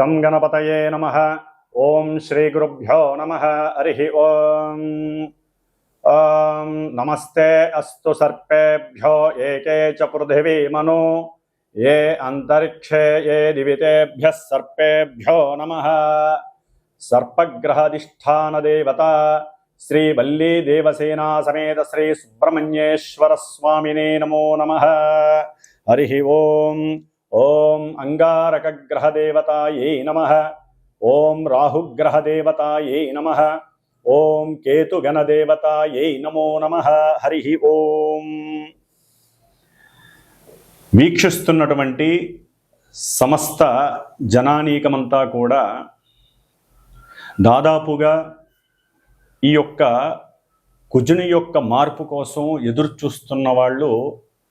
గం గణపతయే నమ. ఓం శ్రీ గురుభ్యో నమ. హరి ఓం. నమస్తే అస్తు సర్పేభ్యో ఏకే చ పృథివీ మను. ఏ అంతరిక్షే ఏ దివితేభ్య సర్పేభ్యో నమ. సర్పగ్రహధిష్టాన దేవత శ్రీ వల్లీ దేవసేనా సమేత శ్రీ సుబ్రహ్మణ్యేశ్వర స్వామినే నమో నమ. హరి ఓం. ఓం అంగారకగ్రహదేవతాయై నమ. ఓం రాహుగ్రహదేవతాయై నమ. ఓం కేతుగణదేవతాయై నమో నమ. హరి ఓం. వీక్షిస్తున్నటువంటి సమస్త జనానీకమంతా కూడా దాదాపుగా ఈ యొక్క కుజుని యొక్క మార్పు కోసం ఎదురు చూస్తున్న వాళ్ళు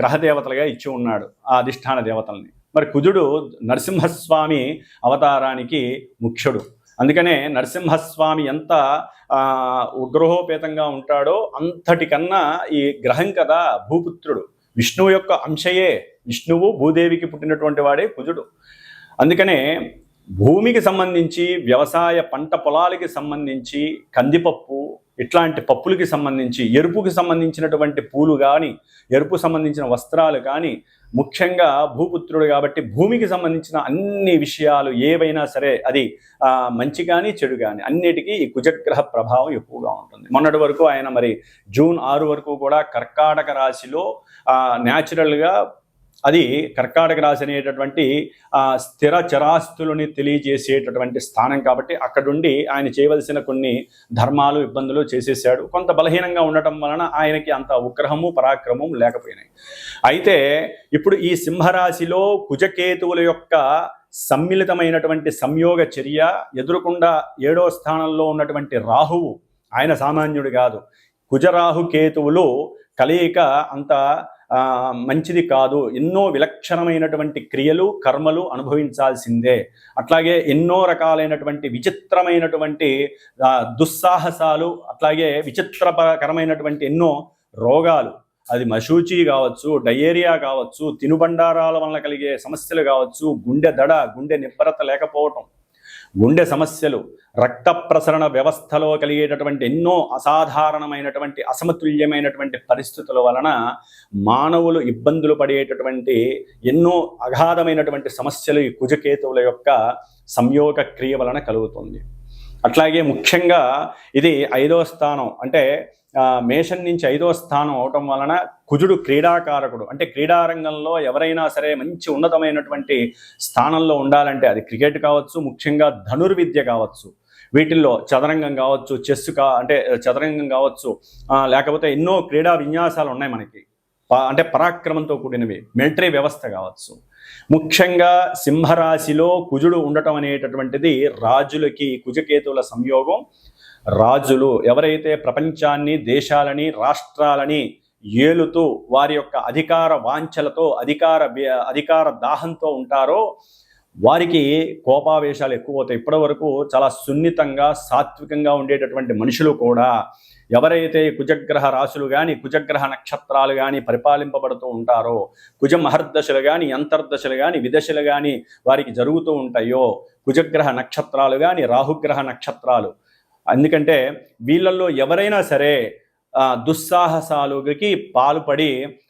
గ్రహదేవతలుగా ఇచ్చి ఉన్నాడు ఆ అధిష్టాన దేవతల్ని. మరి కుజుడు నరసింహస్వామి అవతారానికి ముఖ్యుడు. అందుకనే నరసింహస్వామి ఎంత ఉగ్రహోపేతంగా ఉంటాడో అంతటికన్నా ఈ గ్రహం కదా భూపుత్రుడు. విష్ణువు యొక్క అంశయే. విష్ణువు భూదేవికి పుట్టినటువంటి వాడే కుజుడు. అందుకనే భూమికి సంబంధించి వ్యవసాయ పంట పొలాలకి సంబంధించి కందిపప్పు ఇట్లాంటి పప్పులకి సంబంధించి ఎరుపుకి సంబంధించినటువంటి పూలు కానీ ఎరుపు సంబంధించిన వస్త్రాలు కానీ ముఖ్యంగా భూపుత్రుడు కాబట్టి భూమికి సంబంధించిన అన్ని విషయాలు ఏవైనా సరే అది మంచి కానీ చెడు కానీ అన్నిటికీ ఈ కుజగ్రహ ప్రభావం ఎక్కువగా ఉంటుంది. మొన్నటి వరకు ఆయన మరి జూన్ ఆరు వరకు కూడా కర్కాటక రాశిలో న్యాచురల్గా అది కర్కాటక రాశి అనేటటువంటి స్థిర చరాస్తులని తెలియజేసేటటువంటి స్థానం కాబట్టి అక్కడుండి ఆయన చేయవలసిన కొన్ని ధర్మాలు ఇబ్బందులు చేసేసాడు. కొంత బలహీనంగా ఉండటం వలన ఆయనకి అంత ఉగ్రహము పరాక్రమం లేకపోయినాయి. అయితే ఇప్పుడు ఈ సింహరాశిలో కుజకేతువుల యొక్క సమ్మిళితమైనటువంటి సంయోగ చర్య ఎదురుకుండా ఏడో స్థానంలో ఉన్నటువంటి రాహువు ఆయన సామాన్యుడు కాదు. కుజరాహు కేతువులు కలయిక అంత మంచిది కాదు. ఎన్నో విలక్షణమైనటువంటి క్రియలు కర్మలు అనుభవించాల్సిందే. అట్లాగే ఎన్నో రకాలైనటువంటి విచిత్రమైనటువంటి దుస్సాహసాలు అట్లాగే విచిత్రకరమైనటువంటి ఎన్నో రోగాలు. అది మశూచి కావచ్చు డయేరియా కావచ్చు తినుబండారాల వలన కలిగే సమస్యలు కావచ్చు గుండె దడ గుండె నిబ్బరత లేకపోవటం. గుండె సమస్యలు రక్త ప్రసరణ వ్యవస్థలో కలిగేటటువంటి ఎన్నో అసాధారణమైనటువంటి అసమతుల్యమైనటువంటి పరిస్థితుల వలన మానవులు ఇబ్బందులు పడేటటువంటి ఎన్నో అగాధమైనటువంటి సమస్యలు ఈ కుజకేతువుల యొక్క సంయోగ క్రియ వలన కలుగుతుంది. అట్లాగే ముఖ్యంగా ఇది ఐదో స్థానం. అంటే మేషన్ నుంచి ఐదో స్థానం అవటం వలన కుజుడు క్రీడాకారకుడు. అంటే క్రీడారంగంలో ఎవరైనా సరే మంచి ఉన్నతమైనటువంటి స్థానంలో ఉండాలంటే అది క్రికెట్ కావచ్చు ముఖ్యంగా ధనుర్విద్య కావచ్చు. వీటిల్లో చదరంగం కావచ్చు చెస్ కా అంటే చదరంగం కావచ్చు లేకపోతే ఎన్నో క్రీడా విన్యాసాలు ఉన్నాయి మనకి. ప- అంటే పరాక్రమంతో కూడినవి. మిలిటరీ వ్యవస్థ కావచ్చు. ముఖ్యంగా సింహరాశిలో కుజుడు ఉండటం అనేటటువంటిది రాజులకి కుజకేతువుల సంయోగం. రాజులు ఎవరైతే ప్రపంచాన్ని దేశాలని రాష్ట్రాలని ఏలుతూ వారి యొక్క అధికార వాంఛలతో అధికార వ్య- అధికార దాహంతో ఉంటారో వారికి కోపావేశాలు ఎక్కువ అవుతాయి ఇప్పటివరకు చాలా సున్నితంగా సాత్వికంగా ఉండేటటువంటి మనుషులు కూడా ఎవరైతే కుజగ్రహ రాశులు కానీ కుజగ్రహ నక్షత్రాలు కానీ పరిపాలింపబడుతూ ఉంటారో కుజ మహర్దశలు కానీ అంతర్దశలు కానీ విదశలు కానీ వారికి జరుగుతూ ఉంటాయో కుజగ్రహ నక్షత్రాలు కానీ రాహుగ్రహ నక్షత్రాలు. ఎందుకంటే వీళ్ళల్లో ఎవరైనా సరే దుస్సాహసాలుకి పాల్పడి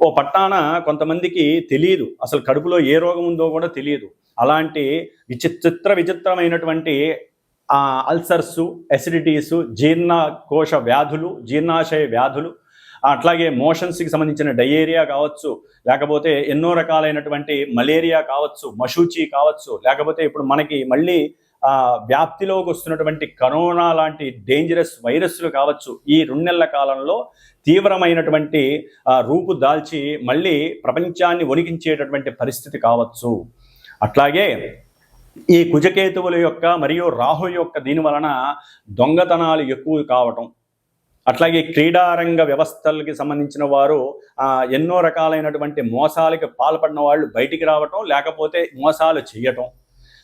ఓ పట్టాన కొంతమందికి తెలియదు అసలు కడుపులో ఏ రోగం ఉందో కూడా తెలియదు అలాంటి విచిత్ర విచిత్రమైనటువంటి అల్సర్సు అసిడిటీసు జీర్ణకోశ వ్యాధులు జీర్ణాశయ వ్యాధులు అట్లాగే మోషన్స్కి సంబంధించిన డయేరియా కావచ్చు లేకపోతే ఎన్నో రకాలైనటువంటి మలేరియా కావచ్చు మషూచి కావచ్చు లేకపోతే ఇప్పుడు మనకి మళ్ళీ వ్యాప్తిలోకి వస్తున్నటువంటి కరోనా లాంటి డేంజరస్ వైరస్లు కావచ్చు ఈ రెండు నెలల కాలంలో తీవ్రమైనటువంటి రూపు దాల్చి మళ్ళీ ప్రపంచాన్ని వణికించేటటువంటి పరిస్థితి కావచ్చు. అట్లాగే ఈ కుజకేతువుల యొక్క మరియు రాహు యొక్క దీని వలన దొంగతనాలు ఎక్కువ కావటం అట్లాగే క్రీడారంగ వ్యవస్థలకి సంబంధించిన వారు ఎన్నో రకాలైనటువంటి మోసాలకి పాల్పడిన వాళ్ళు బయటికి రావటం లేకపోతే మోసాలు చేయటం.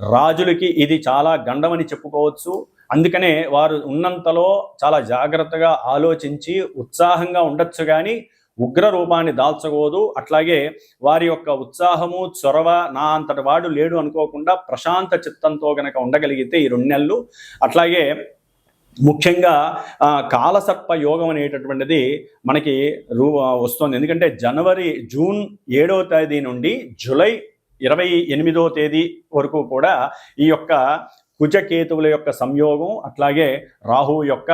రాజులకి ఇది చాలా గండమని చెప్పుకోవచ్చు. అందుకనే వారు ఉన్నంతలో చాలా జాగ్రత్తగా ఆలోచించి ఉత్సాహంగా ఉండొచ్చు కానీ ఉగ్ర రూపాన్ని దాల్చకూడదు. అట్లాగే వారి యొక్క ఉత్సాహము చొరవ నా అంతటి వాడు లేడు అనుకోకుండా ప్రశాంత చిత్తంతో గనక ఉండగలిగితే ఈ రెండు నెలలు. అట్లాగే ముఖ్యంగా కాలసర్ప యోగం అనేటటువంటిది మనకి రూ వస్తుంది. ఎందుకంటే జనవరి జూన్ ఏడవ తేదీ నుండి జూలై ఇరవై ఎనిమిదో తేదీ వరకు కూడా ఈ యొక్క కుజకేతువుల యొక్క సంయోగం అట్లాగే రాహు యొక్క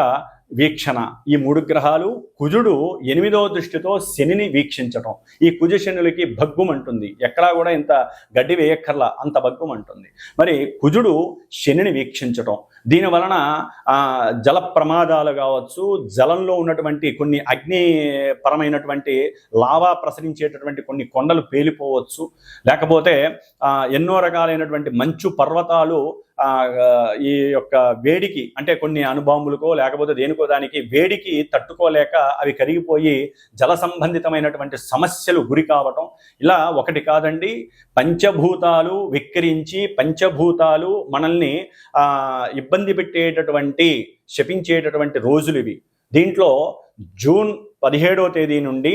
వీక్షణ. ఈ మూడు గ్రహాలు కుజుడు ఎనిమిదో దృష్టితో శనిని వీక్షించటం. ఈ కుజ శనులకి భగ్గుమంటుంది ఎక్కడా కూడా ఇంత గడ్డి వేయక్కర్లా అంత భగ్గుమంటుంది మరి కుజుడు శనిని వీక్షించటం. దీని వలన జల ప్రమాదాలు కావచ్చు జలంలో ఉన్నటువంటి కొన్ని అగ్ని పరమైనటువంటి లావా ప్రసరించేటటువంటి కొన్ని కొండలు పేలిపోవచ్చు. లేకపోతే ఎన్నో రకాలైనటువంటి మంచు పర్వతాలు ఈ యొక్క వేడికి అంటే కొన్ని అణుబాంబులకో లేకపోతే దేనికో దానికి వేడికి తట్టుకోలేక అవి కరిగిపోయి జల సంబంధితమైనటువంటి సమస్యలు గురి కావటం. ఇలా ఒకటి కాదండి పంచభూతాలు విక్రించి పంచభూతాలు మనల్ని ఇబ్బంది పెట్టేటటువంటి శపించేటటువంటి రోజులు ఇవి. దీంట్లో జూన్ పదిహేడవ తేదీ నుండి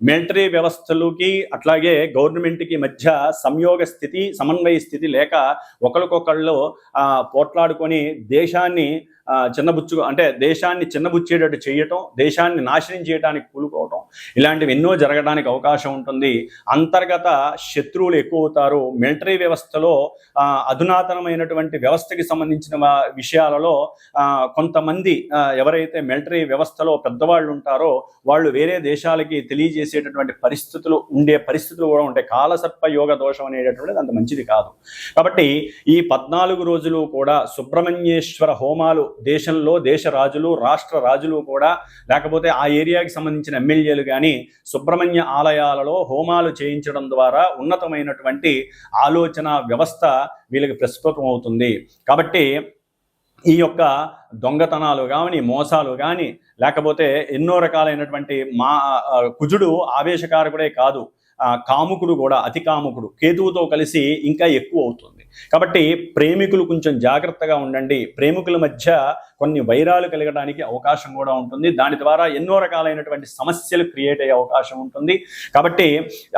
మిలిటరీ వ్యవస్థలకి అట్లాగే గవర్నమెంట్కి మధ్య సంయోగ స్థితి సమన్వయ స్థితి లేక ఒకరికొకళ్ళు పోట్లాడుకొని దేశాన్ని చిన్నబుచ్చు అంటే దేశాన్ని చిన్నబుచ్చేటట్టు చేయటం దేశాన్ని నాశనం చేయడానికి కూలుకోవటం ఇలాంటివి ఎన్నో జరగడానికి అవకాశం ఉంటుంది. అంతర్గత శత్రువులు ఎక్కువ అవుతారు మిలిటరీ వ్యవస్థలో అధునాతనమైనటువంటి వ్యవస్థకి సంబంధించిన విషయాలలో కొంతమంది ఎవరైతే మిలిటరీ వ్యవస్థలో పెద్దవాళ్ళు ఉంటారో వాళ్ళు వేరే దేశాలకి చేసేటటువంటి పరిస్థితులు ఉండే పరిస్థితులు కూడా ఉంటాయి. కాలసర్ప యోగ దోషం అనేటటువంటిది అంత మంచిది కాదు. కాబట్టి ఈ పద్నాలుగు రోజులు కూడా సుబ్రహ్మణ్యేశ్వర హోమాలు దేశంలో దేశ రాజులు రాష్ట్ర రాజులు కూడా లేకపోతే ఆ ఏరియాకి సంబంధించిన ఎమ్మెల్యేలు కానీ సుబ్రహ్మణ్య ఆలయాలలో హోమాలు చేయించడం ద్వారా ఉన్నతమైనటువంటి ఆలోచన వ్యవస్థ వీళ్ళకి ప్రస్ఫుటం అవుతుంది. కాబట్టి ఈ యొక్క దొంగతనాలు కానీ మోసాలు కానీ లేకపోతే ఎన్నో రకాలైనటువంటి మా కుజుడు ఆవేశకారకుడే కాదు. కాముకుడు కూడా అతి కాముకుడు. కేతువుతో కలిసి ఇంకా ఎక్కువ అవుతుంది. కాబట్టి ప్రేమికులు కొంచెం జాగ్రత్తగా ఉండండి. ప్రేమికుల మధ్య కొన్ని వైరాలు కలగడానికి అవకాశం కూడా ఉంటుంది. దాని ద్వారా ఎన్నో రకాలైనటువంటి సమస్యలు క్రియేట్ అయ్యే అవకాశం ఉంటుంది. కాబట్టి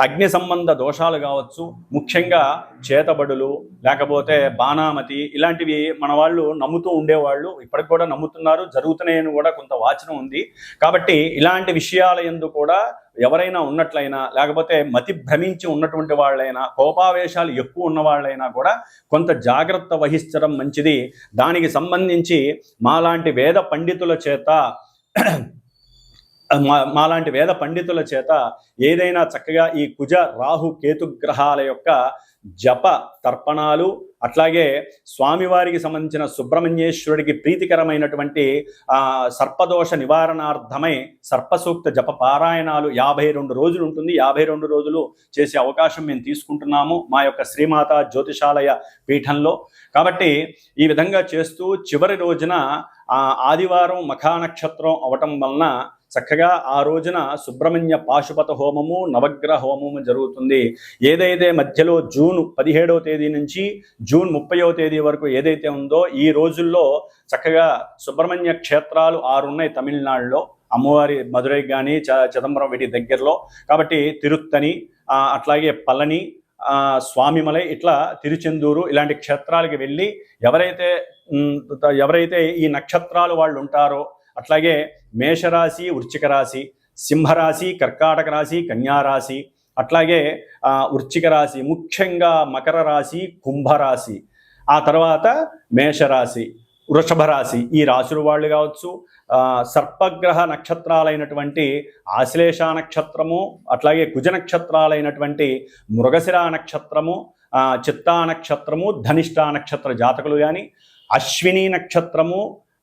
అగ్ని సంబంధ దోషాలు కావచ్చు ముఖ్యంగా చేతబడులు లేకపోతే బాణామతి ఇలాంటివి మన వాళ్ళు నమ్ముతూ ఉండేవాళ్ళు ఇప్పటికి కూడా నమ్ముతున్నారు. జరుగుతున్నాయని కూడా కొంత వాచనం ఉంది. కాబట్టి ఇలాంటి విషయాల ఎందు కూడా ఎవరైనా ఉన్నట్లయినా లేకపోతే మతి భ్రమించి ఉన్నటువంటి వాళ్ళైనా కోపావేశాలు ఎక్కువ ఉన్న వాళ్ళైనా కూడా కొంత జాగ్రత్త వహించడం మంచిది. దానికి సంబంధించి మాలాంటి వేద పండితుల చేత మా మాలాంటి వేద పండితుల చేత ఏదైనా చక్కగా ఈ కుజ రాహు కేతు గ్రహాల యొక్క జప తర్పణాలు అట్లాగే స్వామివారికి సంబంధించిన సుబ్రహ్మణ్యేశ్వరుడికి ప్రీతికరమైనటువంటి సర్పదోష నివారణార్థమై సర్పసూక్త జప పారాయణాలు యాభై రెండు రోజులు ఉంటుంది. యాభై రెండు రోజులు చేసే అవకాశం మేము తీసుకుంటున్నాము మా యొక్క శ్రీమాత జ్యోతిషాలయ పీఠంలో. కాబట్టి ఈ విధంగా చేస్తూ చివరి రోజున ఆదివారం మఖా నక్షత్రం అవటం వలన చక్కగా ఆ రోజున సుబ్రహ్మణ్య పాశుపత హోమము నవగ్రహ హోమము జరుగుతుంది. ఏదైతే మధ్యలో జూన్ పదిహేడవ తేదీ నుంచి జూన్ ముప్పైవ తేదీ వరకు ఏదైతే ఉందో ఈ రోజుల్లో చక్కగా సుబ్రహ్మణ్య క్షేత్రాలు ఆరున్నాయి తమిళనాడులో. అమ్మవారి మధురై కానీ చ చిదంబరం వీటి దగ్గరలో. కాబట్టి తిరుత్తని అట్లాగే పళని స్వామిమలై ఇట్లా తిరుచెందూరు ఇలాంటి క్షేత్రాలకి వెళ్ళి ఎవరైతే ఎవరైతే ఈ నక్షత్రాలు వాళ్ళు ఉంటారో అట్లాగే మేషరాశి వృశ్చిక రాశి సింహరాశి కర్కాటక రాశి కన్యారాశి అట్లాగే వృశ్చిక రాశి ముఖ్యంగా మకర రాశి కుంభరాశి ఆ తర్వాత మేషరాశి వృషభ రాశి ఈ రాశుల వాళ్ళు కావచ్చు సర్పగ్రహ నక్షత్రాలైనటువంటి ఆశ్లేష నక్షత్రము అట్లాగే కుజ నక్షత్రాలైనటువంటి మృగశిర నక్షత్రము చిత్తా నక్షత్రము ధనిష్ట నక్షత్ర జాతకులు కానీ అశ్విని నక్షత్రము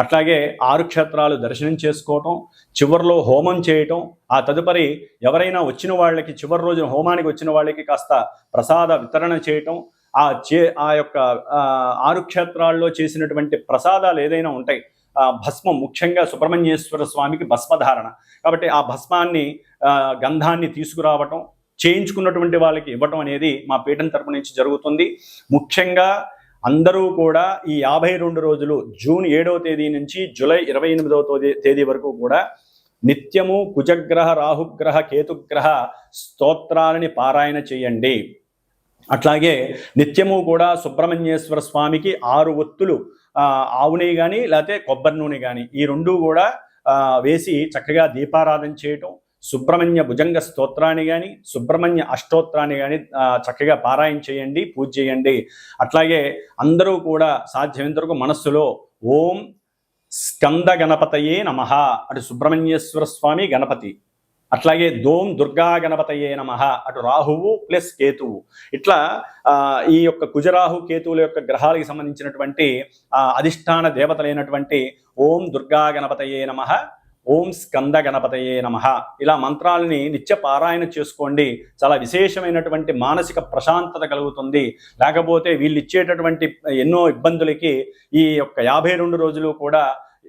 అట్లాగే ఆరు క్షేత్రాలు దర్శనం చేసుకోవటం చివరిలో హోమం చేయటం ఆ తదుపరి ఎవరైనా వచ్చిన వాళ్ళకి చివరి రోజున హోమానికి వచ్చిన వాళ్ళకి కాస్త ప్రసాద వితరణ చేయటం ఆ చే ఆ యొక్క ఆరు క్షేత్రాల్లో చేసినటువంటి ప్రసాదాలు ఏదైనా ఉంటాయి ఆ భస్మం ముఖ్యంగా సుబ్రహ్మణ్యేశ్వర స్వామికి భస్మధారణ. కాబట్టి ఆ భస్మాన్ని గంధాన్ని తీసుకురావటం చేయించుకున్నటువంటి వాళ్ళకి ఇవ్వటం అనేది మా పీఠం తరపు నుంచి జరుగుతుంది. ముఖ్యంగా అందరూ కూడా ఈ యాభై రెండు రోజులు జూన్ ఏడవ తేదీ నుంచి జూలై ఇరవై ఎనిమిదవ తేదీ తేదీ వరకు కూడా నిత్యము కుజగ్రహ రాహుగ్రహ కేతుగ్రహ స్తోత్రాలని పారాయణ చేయండి. అట్లాగే నిత్యము కూడా సుబ్రహ్మణ్యేశ్వర స్వామికి ఆరు ఒత్తులు ఆ, ఆవు నెయ్యి కానీ లేకపోతే కొబ్బరి నూనె కానీ ఈ రెండు కూడా వేసి చక్కగా దీపారాధన చేయటం సుబ్రహ్మణ్య భుజంగ స్తోత్రాన్ని కానీ సుబ్రహ్మణ్య అష్టోత్రాన్ని కానీ చక్కగా పారాయణ చేయండి పూజ చేయండి. అట్లాగే అందరూ కూడా సాధ్యమైనంతవరకు మనస్సులో ఓం స్కంద గణపతయే నమ అటు సుబ్రహ్మణ్యేశ్వర స్వామి గణపతి. అట్లాగే దోం దుర్గా గణపతయే నమ అటు రాహువు ప్లస్ కేతువు. ఇట్లా ఆ, ఈ యొక్క కుజరాహు కేతువుల యొక్క గ్రహాలకు సంబంధించినటువంటి ఆ, అధిష్టాన దేవతలైనటువంటి ఓం దుర్గా గణపతయే నమ ఓం స్కంద గణపతయే నమ. ఇలా మంత్రాలని నిత్య పారాయణ చేసుకోండి. చాలా విశేషమైనటువంటి మానసిక ప్రశాంతత కలుగుతుంది. లేకపోతే వీళ్ళు ఇచ్చేటటువంటి ఎన్నో ఇబ్బందులకి ఈ యొక్క యాభై రెండు రోజులు కూడా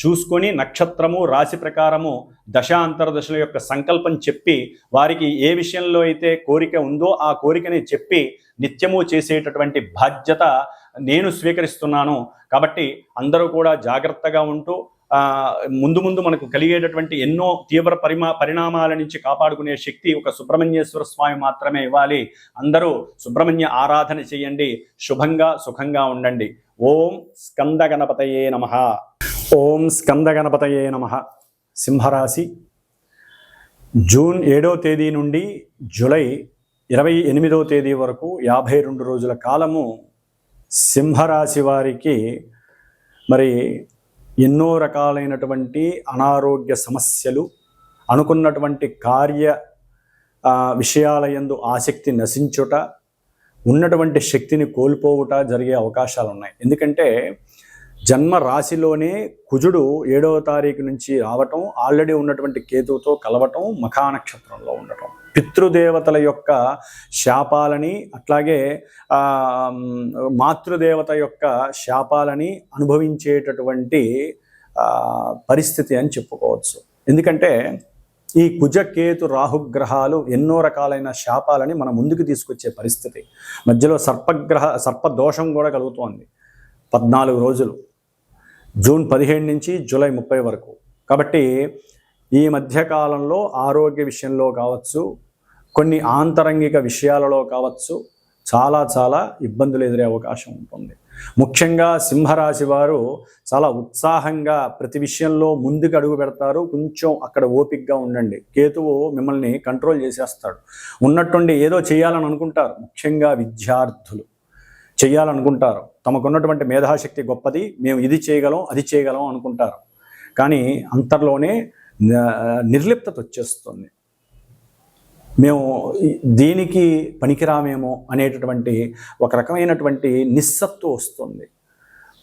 చూసుకొని నక్షత్రము రాశి ప్రకారము దశ అంతర్దశల యొక్క సంకల్పం చెప్పి వారికి ఏ విషయంలో అయితే కోరిక ఉందో ఆ కోరికని చెప్పి నిత్యము చేసేటటువంటి బాధ్యత నేను స్వీకరిస్తున్నాను. కాబట్టి అందరూ కూడా జాగ్రత్తగా ఉంటూ ముందు ముందు మనకు కలిగేటటువంటి ఎన్నో తీవ్ర పరిమా పరిణామాల నుంచి కాపాడుకునే శక్తి ఒక సుబ్రహ్మణ్యేశ్వర స్వామి మాత్రమే ఇవ్వాలి. అందరూ సుబ్రహ్మణ్య ఆరాధన చేయండి. శుభంగా సుఖంగా ఉండండి. ఓం స్కంద గణపతయే నమ. ఓం స్కంద గణపతయే నమ. సింహరాశి. జూన్ ఏడవ తేదీ నుండి జూలై ఇరవై ఎనిమిదవ తేదీ వరకు యాభై రెండు రోజుల కాలము సింహరాశి వారికి మరి ఎన్నో రకాలైనటువంటి అనారోగ్య సమస్యలు అనుకున్నటువంటి కార్య విషయాల యందు ఆసక్తి నశించుట ఉన్నటువంటి శక్తిని కోల్పోవుట జరిగే అవకాశాలు ఉన్నాయి ఎందుకంటే జన్మ రాశిలోనే కుజుడు ఏడవ తారీఖు నుంచి రావటం ఆల్రెడీ ఉన్నటువంటి కేతువుతో కలవటం మఖా నక్షత్రంలో ఉండటం. పితృదేవతల యొక్క శాపాలని అట్లాగే మాతృదేవత యొక్క శాపాలని అనుభవించేటటువంటి పరిస్థితి అని చెప్పుకోవచ్చు. ఎందుకంటే ఈ కుజకేతు రాహుగ్రహాలు ఎన్నో రకాలైన శాపాలని మన ముందుకు తీసుకొచ్చే పరిస్థితి. మధ్యలో సర్పగ్రహ సర్పదోషం కూడా కలుగుతోంది. పద్నాలుగు రోజులు. జూన్ పదిహేడు నుంచి జూలై ముప్పై వరకు. కాబట్టి ఈ మధ్యకాలంలో ఆరోగ్య విషయంలో కావచ్చు కొన్ని ఆంతరంగిక విషయాలలో కావచ్చు చాలా చాలా ఇబ్బందులు ఎదురే అవకాశం ఉంటుంది. ముఖ్యంగా సింహరాశి వారు చాలా ఉత్సాహంగా ప్రతి విషయంలో ముందుకు అడుగు పెడతారు. కొంచెం అక్కడ ఓపిక్గా ఉండండి. కేతువు మిమ్మల్ని కంట్రోల్ చేసేస్తాడు. ఉన్నట్టుండి ఏదో చేయాలని అనుకుంటారు. ముఖ్యంగా విద్యార్థులు. చేయాలనుకుంటారు. తమకున్నటువంటి మేధాశక్తి గొప్పది మేము ఇది చేయగలం అది చేయగలం అనుకుంటారు. కానీ అంతర్లోనే నిర్లిప్తత వచ్చేస్తుంది. మేము దేనికి దీనికి పనికిరామేమో అనేటటువంటి ఒక రకమైనటువంటి నిస్సత్తు వస్తుంది.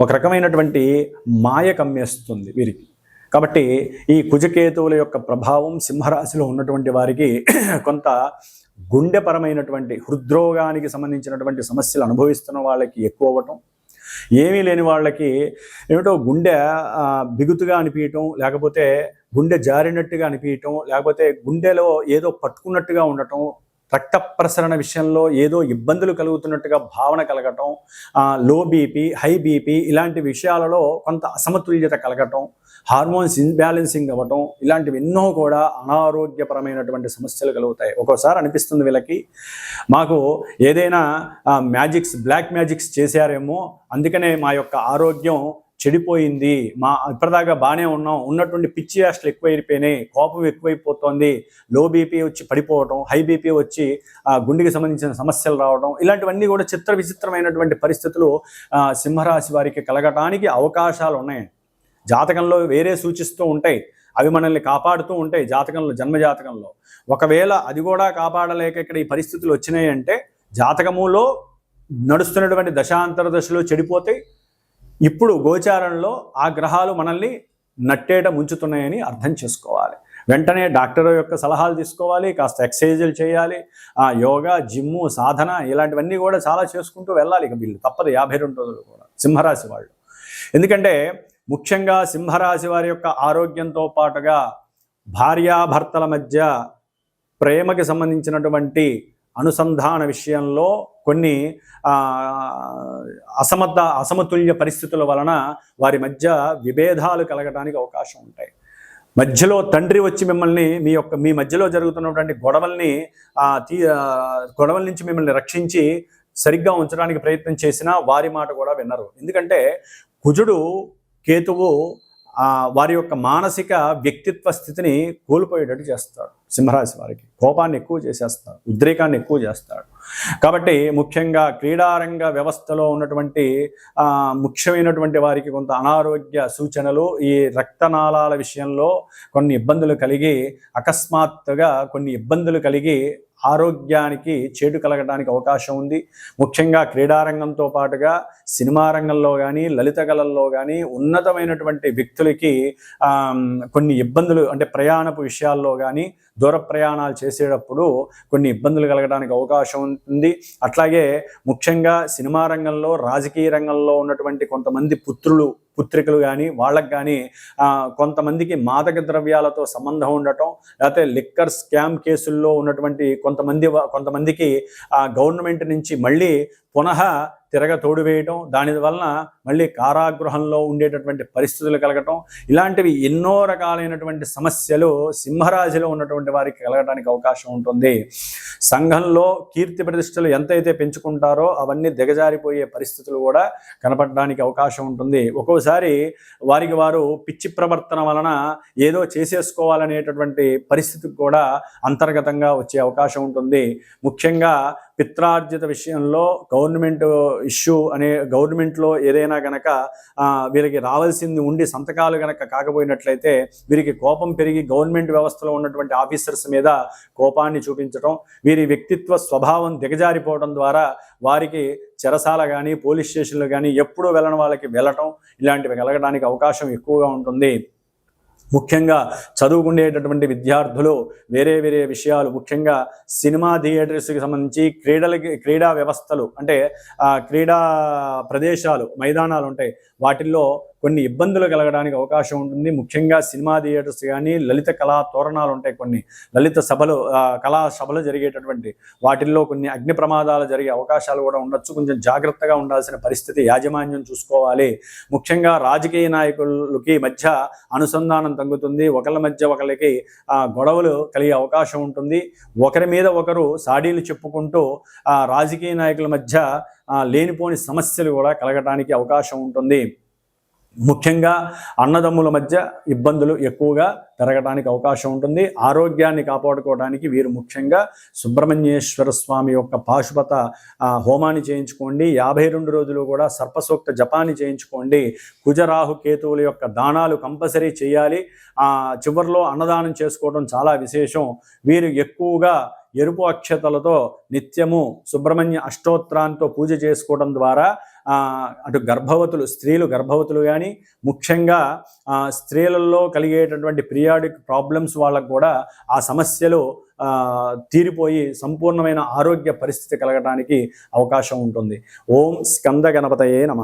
ఒక రకమైనటువంటి మాయ కమ్మేస్తుంది వీరికి. కాబట్టి ఈ కుజకేతువుల యొక్క ప్రభావం సింహరాశిలో ఉన్నటువంటి వారికి కొంత గుండెపరమైనటువంటి హృద్రోగానికి సంబంధించినటువంటి సమస్యలు అనుభవిస్తున్న వాళ్ళకి ఎక్కువ అవ్వటం ఏమీ లేని వాళ్ళకి ఏమిటో గుండె బిగుతుగా అనిపించటం లేకపోతే గుండె జారినట్టుగా అనిపించటం లేకపోతే గుండెలో ఏదో పట్టుకున్నట్టుగా ఉండటం రక్త ప్రసరణ విషయంలో ఏదో ఇబ్బందులు కలుగుతున్నట్టుగా భావన కలగటం లో బీపీ హై బీపీ ఇలాంటి విషయాలలో కొంత అసమతుల్యత కలగటం హార్మోన్స్ ఇన్బ్యాలెన్సింగ్ అవ్వటం ఇలాంటివి ఎన్నో కూడా అనారోగ్యపరమైనటువంటి సమస్యలు కలుగుతాయి. ఒక్కోసారి అనిపిస్తుంది వీళ్ళకి మాకు ఏదైనా మ్యాజిక్స్ బ్లాక్ మ్యాజిక్స్ చేశారేమో అందుకనే మా యొక్క ఆరోగ్యం చెడిపోయింది మా ఇప్పటిదాకా బాగానే ఉన్నాం ఉన్నటువంటి పిచ్చి యాస్ట్లు ఎక్కువైపోయినాయి కోపం ఎక్కువైపోతుంది లో బీపీ వచ్చి పడిపోవటం హై బీపీ వచ్చి గుండెకి సంబంధించిన సమస్యలు రావడం ఇలాంటివన్నీ కూడా చిత్ర విచిత్రమైనటువంటి పరిస్థితులు సింహరాశి వారికి కలగటానికి అవకాశాలు ఉన్నాయి జాతకంలో వేరే సూచిస్తూ ఉంటాయి అవి మనల్ని కాపాడుతూ ఉంటాయి జాతకంలో జన్మ జాతకంలో ఒకవేళ అది కూడా కాపాడలేక ఇక్కడ ఈ పరిస్థితులు వచ్చినాయి అంటే జాతకములో నడుస్తున్నటువంటి దశాంతర దశలో చెడిపోతాయి ఇప్పుడు గోచారంలో ఆ గ్రహాలు మనల్ని నట్టేట ముంచుతున్నాయని అర్థం చేసుకోవాలి. వెంటనే డాక్టర్ యొక్క సలహాలు తీసుకోవాలి కాస్త ఎక్సర్సైజులు చేయాలి ఆ యోగా జిమ్ము సాధన ఇలాంటివన్నీ కూడా చాలా చేసుకుంటూ వెళ్ళాలి. ఇక వీళ్ళు తప్పదు యాభై రెండు రోజులు కూడా. సింహరాశి వాళ్ళు. ఎందుకంటే ముఖ్యంగా సింహరాశి వారి యొక్క ఆరోగ్యంతో పాటుగా భార్యాభర్తల మధ్య ప్రేమకి సంబంధించినటువంటి అనుసంధాన విషయంలో కొన్ని అసమత అసమర్థ అసమతుల్య పరిస్థితుల వలన వారి మధ్య విభేదాలు కలగడానికి అవకాశం ఉంటాయి. మధ్యలో తండ్రి వచ్చి మిమ్మల్ని మీ యొక్క మీ మధ్యలో జరుగుతున్నటువంటి గొడవల్ని తీ గొడవల నుంచి మిమ్మల్ని రక్షించి సరిగ్గా ఉంచడానికి ప్రయత్నం చేసినా వారి మాట కూడా వినరు. ఎందుకంటే కుజుడు కేతువు వారి యొక్క మానసిక వ్యక్తిత్వ స్థితిని కోల్పోయేటట్టు చేస్తాడు. సింహరాశి వారికి కోపాన్ని ఎక్కువ చేసేస్తాడు ఉద్రేకాన్ని ఎక్కువ చేస్తాడు. కాబట్టి ముఖ్యంగా క్రీడారంగ వ్యవస్థలో ఉన్నటువంటి ముఖ్యమైనటువంటి వారికి కొంత అనారోగ్య సూచనలు ఈ రక్తనాళాల విషయంలో కొన్ని ఇబ్బందులు కలిగి అకస్మాత్తుగా కొన్ని ఇబ్బందులు కలిగి ఆరోగ్యానికి చేటు కలగడానికి అవకాశం ఉంది. ముఖ్యంగా క్రీడారంగంతో పాటుగా సినిమా రంగంలో కానీ లలిత కళల్లో కానీ ఉన్నతమైనటువంటి వ్యక్తులకి కొన్ని ఇబ్బందులు అంటే ప్రయాణపు విషయాల్లో కానీ దూర ప్రయాణాలు చేసేటప్పుడు కొన్ని ఇబ్బందులు కలగడానికి అవకాశం ఉంటుంది అట్లాగే ముఖ్యంగా సినిమా రంగంలో రాజకీయ రంగంలో ఉన్నటువంటి కొంతమంది పుత్రులు పుత్రికలు కానీ వాళ్ళకి కానీ కొంతమందికి మాదక ద్రవ్యాలతో సంబంధం ఉండటం లేకపోతే లిక్కర్ స్కామ్ కేసుల్లో ఉన్నటువంటి కొంతమంది కొంతమందికి గవర్నమెంట్ నుంచి మళ్ళీ పునః తిరగ తోడు వేయటం దాని వలన మళ్ళీ కారాగృహంలో ఉండేటటువంటి పరిస్థితులు కలగటం ఇలాంటివి ఎన్నో రకాలైనటువంటి సమస్యలు సింహరాశిలో ఉన్నటువంటి వారికి కలగడానికి అవకాశం ఉంటుంది. సంఘంలో కీర్తి ప్రతిష్టలు ఎంతైతే పెంచుకుంటారో అవన్నీ దిగజారిపోయే పరిస్థితులు కూడా కనపడడానికి అవకాశం ఉంటుంది. ఒక్కోసారి వారికి వారు పిచ్చి ప్రవర్తన వలన ఏదో చేసేసుకోవాలనేటటువంటి పరిస్థితికి కూడా అంతర్గతంగా వచ్చే అవకాశం ఉంటుంది. ముఖ్యంగా పిత్రార్జిత విషయంలో గవర్నమెంట్ ఇష్యూ అనే గవర్నమెంట్లో ఏదైనా గనక వీరికి రావాల్సింది ఉండి సంతకాలు గనక కాకపోయినట్లయితే వీరికి కోపం పెరిగి గవర్నమెంట్ వ్యవస్థలో ఉన్నటువంటి ఆఫీసర్స్ మీద కోపాన్ని చూపించడం వీరి వ్యక్తిత్వ స్వభావం దిగజారిపోవడం ద్వారా వారికి చెరసాల కానీ పోలీస్ స్టేషన్లు కానీ ఎప్పుడూ వెళ్ళని వాళ్ళకి వెళ్ళటం ఇలాంటివి కలగడానికి అవకాశం ఎక్కువగా ఉంటుంది. ముఖ్యంగా చదువుకుండేటటువంటి విద్యార్థులు వేరే వేరే విషయాలు. ముఖ్యంగా సినిమా థియేటర్స్కి సంబంధించి క్రీడలకి క్రీడా వ్యవస్థలు అంటే క్రీడా ప్రదేశాలు మైదానాలు ఉంటాయి వాటిల్లో కొన్ని ఇబ్బందులు కలగడానికి అవకాశం ఉంటుంది. ముఖ్యంగా సినిమా థియేటర్స్ కానీ లలిత కళా తోరణాలు ఉంటాయి కొన్ని. లలిత సభలు కళా సభలు జరిగేటటువంటి వాటిల్లో కొన్ని అగ్ని ప్రమాదాలు జరిగే అవకాశాలు కూడా ఉండొచ్చు. కొంచెం జాగ్రత్తగా ఉండాల్సిన పరిస్థితి యాజమాన్యం చూసుకోవాలి. ముఖ్యంగా రాజకీయ నాయకులకి మధ్య అనుసంధానం తగ్గుతుంది. ఒకళ్ళ మధ్య ఒకరికి గొడవలు కలిగే అవకాశం ఉంటుంది. ఒకరి మీద ఒకరు సాడీలు చెప్పుకుంటూ రాజకీయ నాయకుల మధ్య లేనిపోని సమస్యలు కూడా కలగటానికి అవకాశం ఉంటుంది. ముఖ్యంగా అన్నదమ్ముల మధ్య ఇబ్బందులు ఎక్కువగా పెరగడానికి అవకాశం ఉంటుంది. ఆరోగ్యాన్ని కాపాడుకోవడానికి వీరు ముఖ్యంగా సుబ్రహ్మణ్యేశ్వర స్వామి యొక్క పాశుపత హోమాన్ని చేయించుకోండి. యాభై రెండు రోజులు కూడా సర్పసూక్త జపాన్ని చేయించుకోండి. కుజరాహు కేతువుల యొక్క దానాలు కంపల్సరీ చేయాలి. ఆ చివరిలో అన్నదానం చేసుకోవడం చాలా విశేషం. వీరు ఎక్కువగా ఎరుపు అక్షతలతో నిత్యము సుబ్రహ్మణ్య అష్టోత్తరాంతో పూజ చేసుకోవడం ద్వారా అటు గర్భవతులు స్త్రీలు గర్భవతులు కానీ ముఖ్యంగా స్త్రీలలో కలిగేటటువంటి పిరియాడిక్ ప్రాబ్లమ్స్ వాళ్ళకు కూడా ఆ సమస్యలు తీరిపోయి సంపూర్ణమైన ఆరోగ్య పరిస్థితి కలగడానికి అవకాశం ఉంటుంది. ఓం స్కంద గణపతయే నమ.